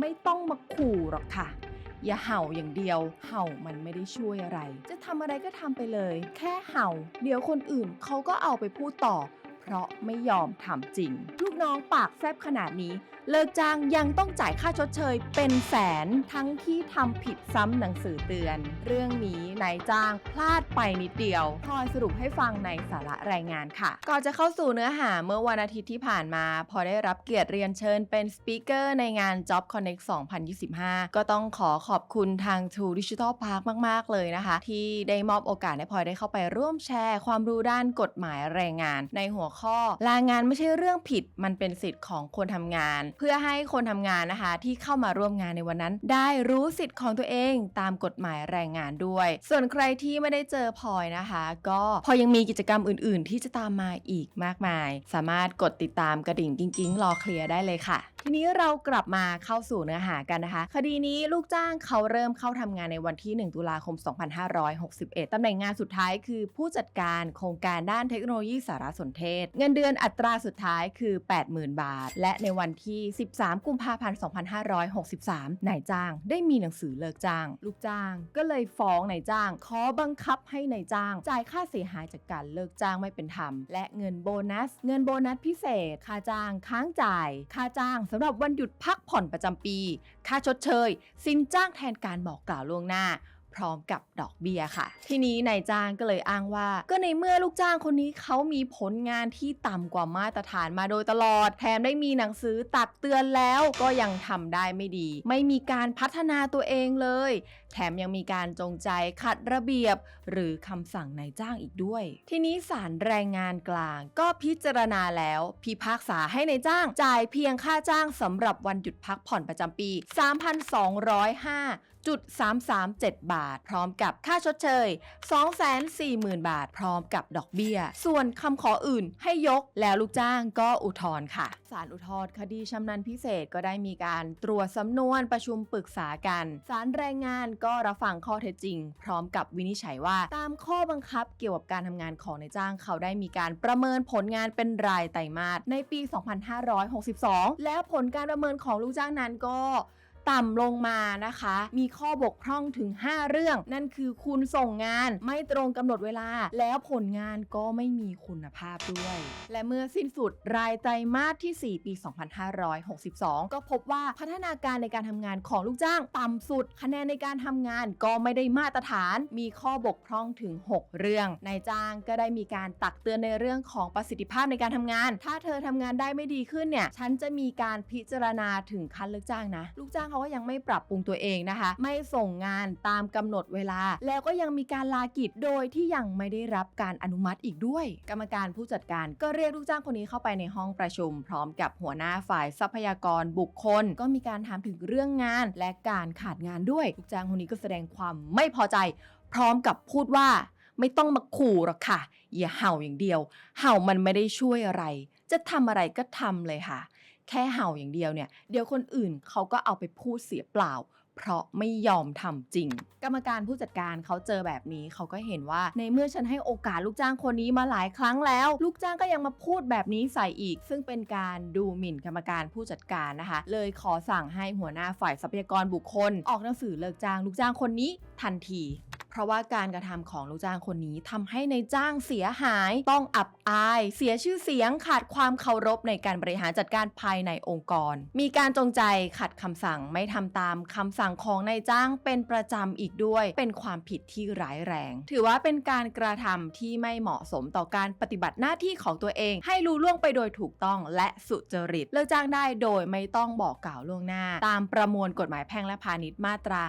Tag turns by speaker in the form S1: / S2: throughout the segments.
S1: ไม่ต้องมาขู่หรอกค่ะ อย่าเห่าอย่างเดียว เห่ามันไม่ได้ช่วยอะไร จะทำอะไรก็ทำไปเลย แค่เห่า เดี๋ยวคนอื่นเขาก็เอาไปพูดต่อ เพราะไม่ยอมทำจริง ลูกน้องปากแซบขนาดนี้ เลิกจ้างยังต้องจ่ายค่าชดเชยเป็นแสนทั้งที่ทำผิดซ้ำหนังสือเตือน เรื่องนี้นายจ้างพลาดไปนิดเดียวพลอยสรุปให้ฟังในสาระรายงานค่ะ ก่อนจะเข้าสู่เนื้อหาเมื่อวันอาทิตย์ที่ผ่านมา พอได้รับเกียรติเรียนเชิญเป็นสปีกเกอร์ในงาน Job Connect 2025 ก็ต้องขอขอบคุณทาง True Digital Park มาก ๆ เลยนะคะ ที่ได้มอบโอกาสให้พลอยได้เข้าไปร่วมแชร์ ความรู้ด้านกฎหมายแรงงาน ในหัวข้อลางานไม่ใช่เรื่องผิดมันเป็นสิทธิ์ของคนทำงานเพื่อให้คนทำงานนะคะ ที่เข้ามาร่วมงานในวันนั้น ได้รู้สิทธิ์ของตัวเองตามกฎหมายแรงงานด้วย ส่วนใครที่ไม่ได้เจอพลอยนะคะ ก็พอยังมีกิจกรรมอื่น ๆ ที่จะตามมาอีกมากมาย สามารถกดติดตามกระดิ่งกิ้งๆรอเคลียร์ได้เลยค่ะ ทีนี้เรากลับมาเข้าสู่เนื้อหากันนะคะ คดีนี้ลูกจ้างเขาเริ่มเข้าทำงานในวันที่ 1 ตุลาคม 2561ตำแหน่งงานสุดท้ายคือผู้จัดการโครงการด้านเทคโนโลยีสารสนเทศ เงินเดือนอัตราสุดท้ายคือ 80,000 บาท และในวันที่ 13 กุมภาพันธ์ 2563 นายจ้างได้มีหนังสือเลิกจ้าง ลูกจ้างก็เลยฟ้องนายจ้าง ขอบังคับให้นายจ้าง จ่ายค่าเสียหายจากการเลิกจ้างไม่เป็นธรรม และเงินโบนัส เงินโบนัสพิเศษ ค่าจ้างค้างจ่าย ค่าจ้างสำหรับวันหยุดพักผ่อนประจำปี ค่าชดเชย สินจ้างแทนการบอกกล่าวล่วงหน้า พร้อมกับดอกเบี้ยค่ะ ทีนี้นายจ้างก็เลยอ้างว่า ก็ในเมื่อลูกจ้างคนนี้เขามีผลงานที่ต่ำกว่ามาตรฐานมาโดยตลอด แถมได้มีหนังสือตักเตือนแล้วก็ยังทำได้ไม่ดี ไม่มีการพัฒนาตัวเองเลย แถมยังมีการจงใจขัดระเบียบ หรือคำสั่งนายจ้างอีกด้วย ทีนี้ศาลแรงงานกลาง ก็พิจารณาแล้วพิพากษาให้นายจ้าง จ่ายเพียงค่าจ้างสำหรับวันหยุดพักผ่อนประจำปี 3,205 จุด337 บาท พร้อมกับค่าชดเชย 240,000 บาท พร้อมกับดอกเบี้ย ส่วนคำขออื่นให้ยกแล้วลูกจ้างก็อุทธรณ์ค่ะ ศาลอุทธรณ์คดีชำนาญพิเศษก็ได้มีการตรวจสำนวนประชุมปรึกษากันศาลแรงงานก็รับฟังข้อเท็จจริง พร้อมกับวินิจฉัยว่า ตามข้อบังคับเกี่ยวกับการทำงานของนายจ้างเขาได้มีการประเมินผลงานเป็นรายไตรมาสในปี 2562 แล้วผลการประเมินของลูกจ้างนั้นก็ ต่ำลงมานะคะ มีข้อบกพร่องถึง 5 เรื่อง นั่นคือคุณส่งงานไม่ตรงกำหนดเวลา แล้วผลงานก็ไม่มีคุณภาพด้วย และเมื่อสิ้นสุดรายไตรมาสที่ 4 ปี 2562 ก็พบว่าพัฒนาการในการทำงานของลูกจ้างต่ำสุด คะแนนในการทำงานก็ไม่ได้มาตรฐาน มีข้อบกพร่องถึง 6 เรื่องนายจ้างก็ได้มีการตักเตือนในเรื่องของประสิทธิภาพในการทำงาน ถ้าเธอทำงานได้ไม่ดีขึ้นเนี่ยฉันจะมีการพิจารณาถึงขั้นเลิกจ้างนะ ลูกจ้างเขาก็ยังไม่ปรับปรุงตัวเองนะคะ ไม่ส่งงานตามกำหนดเวลา แล้วก็ยังมีการลากิจโดยที่ยังไม่ได้รับการอนุมัติอีกด้วย กรรมการผู้จัดการก็เรียกลูกจ้างคนนี้เข้าไปในห้องประชุม พร้อมกับหัวหน้าฝ่ายทรัพยากรบุคคล ก็มีการถามถึงเรื่องงานและการขาดงานด้วยลูกจ้างคนนี้ก็แสดงความไม่พอใจ พร้อมกับพูดว่าไม่ต้องมาขู่หรอกค่ะ อย่าเห่าอย่างเดียว เห่ามันไม่ได้ช่วยอะไร จะทำอะไรก็ทำเลยค่ะ แค่เห่าอย่างเดียวเนี่ย เดี๋ยวคนอื่นเขาก็เอาไปพูดเสียเปล่า เพราะไม่ยอมทำจริง กรรมการผู้จัดการเขาเจอแบบนี้เขาก็เห็นว่า ในเมื่อฉันให้โอกาสลูกจ้างคนนี้มาหลายครั้งแล้ว ลูกจ้างก็ยังมาพูดแบบนี้ใส่อีก ซึ่งเป็นการดูหมิ่นกรรมการผู้จัดการนะคะ เลยขอสั่งให้หัวหน้าฝ่ายทรัพยากรบุคคล ออกหนังสือเลิกจ้างลูกจ้างคนนี้ทันที เพราะว่าการกระทำของลูกจ้างคนนี้ทำให้ในายจ้างเสียหาย ต้องอับอาย เสียชื่อเสียงขาดความเคารพในการบริหารจัดการภายในองค์กร มีการจงใจขัดคำสั่งไม่ทำตามคำสั่งของนายจ้างเป็นประจำอีกด้วย เป็นความผิดที่ร้ายแรง ถือว่าเป็นการกระทำที่ไม่เหมาะสมต่อการปฏิบัติหน้าที่ของตัวเอง ให้รู้ล่วงไปโดยถูกต้องและสุจริต เลิกจ้างได้โดยไม่ต้องบอกกล่าวล่วงหน้า ตามประมวลกฎหมายแพ่งและพาณิชย์มาตรา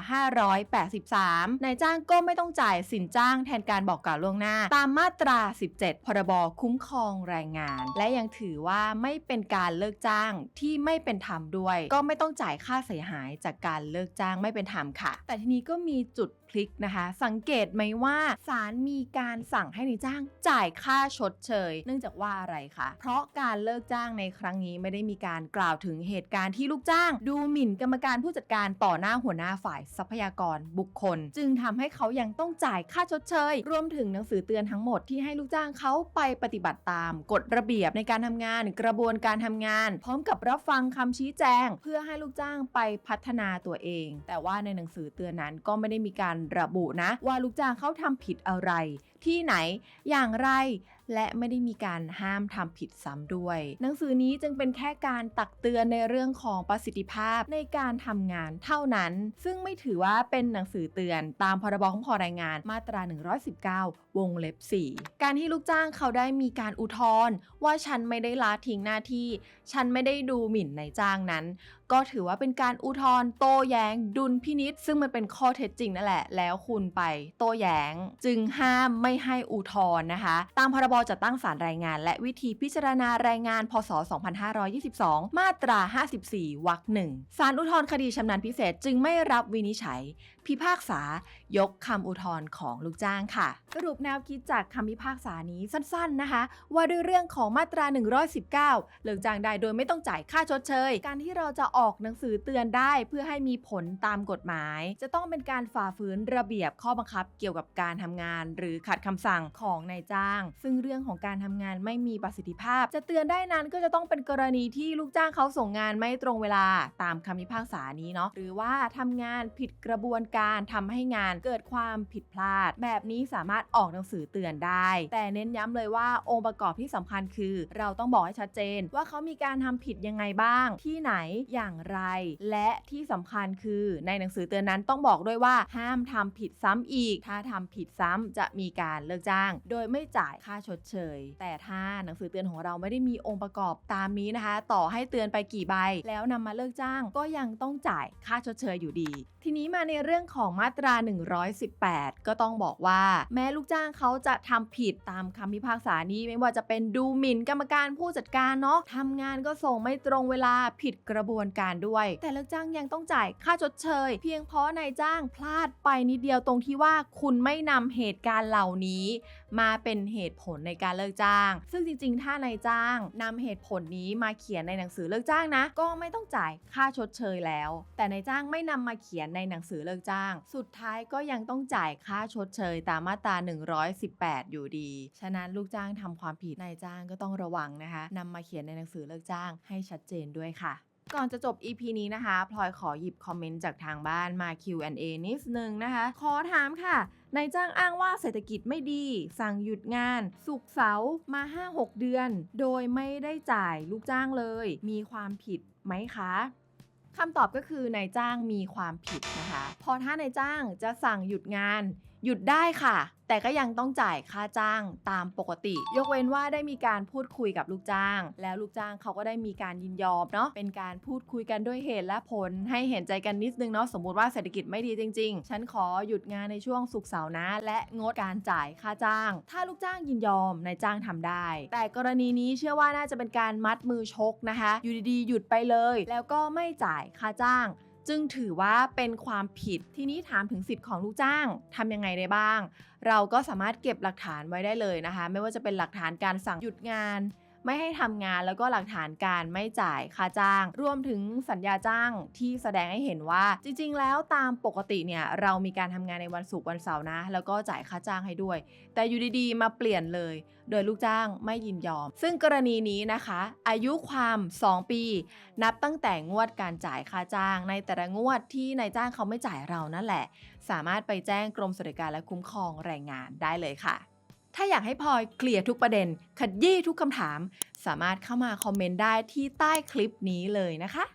S1: 583นายจ้างก็ไม่ไม่ต้องจ่ายสินจ้างแทนการบอกกล่าวล่วงหน้า ตามมาตรา 17 พรบคุ้มครองแรงงาน และยังถือว่าไม่เป็นการเลิกจ้างที่ไม่เป็นธรรมด้วย ก็ไม่ต้องจ่ายค่าเสียหายจากการเลิกจ้างไม่เป็นธรรมค่ะ แต่ทีนี้ก็มีจุดพลิกนะคะ สังเกตไหมว่าศาลมีการสั่งให้นายจ้างจ่ายค่าชดเชย เนื่องจากว่าอะไรคะเพราะการเลิกจ้างในครั้งนี้ไม่ได้มีการกล่าวถึงเหตุการณ์ที่ลูกจ้าง ดูหมิ่นกรรมการผู้จัดการต่อหน้าหัวหน้าฝ่ายทรัพยากรบุคคล จึงทำให้เขายังต้องจ่ายค่าชดเชย รวมถึงหนังสือเตือนทั้งหมดที่ให้ลูกจ้างเขาไปปฏิบัติตาม กฎระเบียบในการทำงาน กระบวนการทำงาน พร้อมกับรับฟังคำชี้แจง เพื่อให้ลูกจ้างไปพัฒนาตัวเอง แต่ว่าในหนังสือเตือนนั้นก็ไม่ได้มีการระบุนะ ว่าลูกจ้างเขาทำผิดอะไร ที่ไหนอย่างไร และไม่ได้มีการห้ามทำผิดซ้ำด้วย หนังสือนี้จึงเป็นแค่การตักเตือนในเรื่องของประสิทธิภาพในการทำงานเท่านั้น ซึ่งไม่ถือว่าเป็นหนังสือเตือนตามพรบคุ้มครองแรงงานมาตรา 119 วงเล็บ 4 การที่ลูกจ้างเขาได้มีการอุทธรณ์ว่าฉันไม่ได้ละทิ้งหน้าที่ ฉันไม่ได้ดูหมิ่นนายจ้างนั้นก็ถือว่าเป็นการอุทธรณ์โต้แย้งดุลพินิษซึ่งมันเป็นข้อเท็จจริงนั่นแหละ แล้วคุณไปโต้แย้ง จึงห้ามไม่ให้อุทธรณ์นะคะ ตามพรบจัดตั้งศาลรายงาน และวิธีพิจารณารายงาน พศ 2522 มาตรา 54 วรรคหนึ่งศาลอุทธรณ์คดีชำนาญพิเศษจึงไม่รับวินิจฉัย พิพากษายกคำอุทธรณ์ของลูกจ้างค่ะ สรุปแนวคิดจากคำพิพากษานี้สั้นๆนะคะ ว่าด้วยเรื่องของมาตรา 119เลิกจ้างได้โดยไม่ต้องจ่ายค่าชดเชย การที่เราจะออกหนังสือเตือนได้เพื่อให้มีผลตามกฎหมาย จะต้องเป็นการฝ่าฝืนระเบียบข้อบังคับเกี่ยวกับการทำงาน หรือขัดคำสั่งของนายจ้าง ซึ่งเรื่องของการทำงานไม่มีประสิทธิภาพ จะเตือนได้นั้นก็จะต้องเป็นกรณีที่ลูกจ้างเขาส่งงานไม่ตรงเวลาตามคำพิพากษานี้เนาะหรือว่าทำงานผิดกระบวนการทำให้งานเกิดความผิดพลาด แบบนี้สามารถออกหนังสือเตือนได้ แต่เน้นย้ำเลยว่าองค์ประกอบที่สำคัญคือ เราต้องบอกให้ชัดเจน ว่าเขามีการทำผิดยังไงบ้าง ที่ไหนอย่างไร และที่สำคัญคือในหนังสือเตือนนั้นต้องบอกด้วยว่าห้ามทำผิดซ้ำอีก ถ้าทำผิดซ้ำจะมีการเลิกจ้าง โดยไม่จ่ายค่าชดเชย แต่ถ้าหนังสือเตือนของเราไม่ได้มีองค์ประกอบตามนี้นะคะ ต่อให้เตือนไปกี่ใบ แล้วนำมาเลิกจ้างก็ยังต้องจ่ายค่าชดเชยอยู่ดี ทีนี้มาในเรื่องของมาตรา 118 ก็ต้องบอกว่า แม้ลูกจ้างเขาจะทำผิดตามคำพิพากษานี้ไม่ว่าจะเป็นดูหมิ่นกรรมการผู้จัดการเนาะทำงานก็ส่งไม่ตรงเวลาผิดกระบวนการด้วย แต่เลิกจ้างยังต้องจ่ายค่าชดเชย เพียงเพราะนายจ้างพลาดไปนิดเดียวตรงที่ว่าคุณไม่นำเหตุการณ์เหล่านี้ มาเป็นเหตุผลในการเลิกจ้าง ซึ่งจริงๆ ถ้านายจ้างนำเหตุผลนี้มาเขียนในหนังสือเลิกจ้างนะ ก็ไม่ต้องจ่ายค่าชดเชยแล้ว แต่นายจ้างไม่นำมาเขียนในหนังสือเลิกจ้างสุดท้ายก็ยังต้องจ่ายค่าชดเชยตามมาตรา 118 อยู่ดี ฉะนั้นลูกจ้างทำความผิดนายจ้างก็ต้องระวังนะคะนำมาเขียนในหนังสือเลิกจ้างให้ชัดเจนด้วยค่ะก่อนจะจบ EP นี้นะคะ พลอยขอหยิบคอมเมนต์จากทางบ้านมา Q&A นิดนึงนะคะ ขอถามค่ะ นายจ้างอ้างว่าเศรษฐกิจไม่ดี สั่งหยุดงาน สุกเสาร์มา 5-6 เดือน โดยไม่ได้จ่ายลูกจ้างเลย มีความผิดไหมคะ คำตอบก็คือนายจ้างมีความผิดนะคะ พอถ้านายจ้างจะสั่งหยุดงาน หยุดได้ค่ะ แต่ก็ยังต้องจ่ายค่าจ้างตามปกติ ยกเว้นว่าได้มีการพูดคุยกับลูกจ้าง แล้วลูกจ้างเขาก็ได้มีการยินยอมเนาะเป็นการพูดคุยกันด้วยเหตุและผลให้เห็นใจกันนิดนึงเนาะสมมุติว่าเศรษฐกิจไม่ดีจริง ๆ ฉันขอหยุดงานในช่วงศุกเสาร์นะ และงดการจ่ายค่าจ้าง ถ้าลูกจ้างยินยอมนายจ้างทำได้ แต่กรณีนี้เชื่อว่าน่าจะเป็นการมัดมือชกนะคะ อยู่ดีๆหยุดไปเลย แล้วก็ไม่จ่ายค่าจ้าง จึงถือว่าเป็นความผิดที่นี้ถามถึงสิทธิ์ของลูกจ้างทำยังไงได้บ้าง เราก็สามารถเก็บหลักฐานไว้ได้เลยนะคะ ไม่ว่าจะเป็นหลักฐานการสั่งหยุดงาน ไม่ให้ทำงานแล้วก็หลักฐานการไม่จ่ายค่าจ้าง รวมถึงสัญญาจ้างที่แสดงให้เห็นว่า จริง ๆ แล้วตามปกติเนี่ยเรามีการทำงานในวันศุกร์วันเสาร์นะ แล้วก็จ่ายค่าจ้างให้ด้วย แต่อยู่ดีๆ มาเปลี่ยนเลย โดยลูกจ้างไม่ยินยอม ซึ่งกรณีนี้นะคะ อายุความ 2 ปี นับตั้งแต่งวดการจ่ายค่าจ้าง ในแต่ละงวดที่นายจ้างเขาไม่จ่ายเรานั่นแหละ สามารถไปแจ้งกรมสวัสดิการและคุ้มครองแรงงานได้เลยค่ะ ถ้าอยากให้พลอยเคลียร์ทุกประเด็น ขยี้ทุกคำถาม สามารถเข้ามาคอมเมนต์ได้ที่ใต้คลิปนี้เลยนะคะ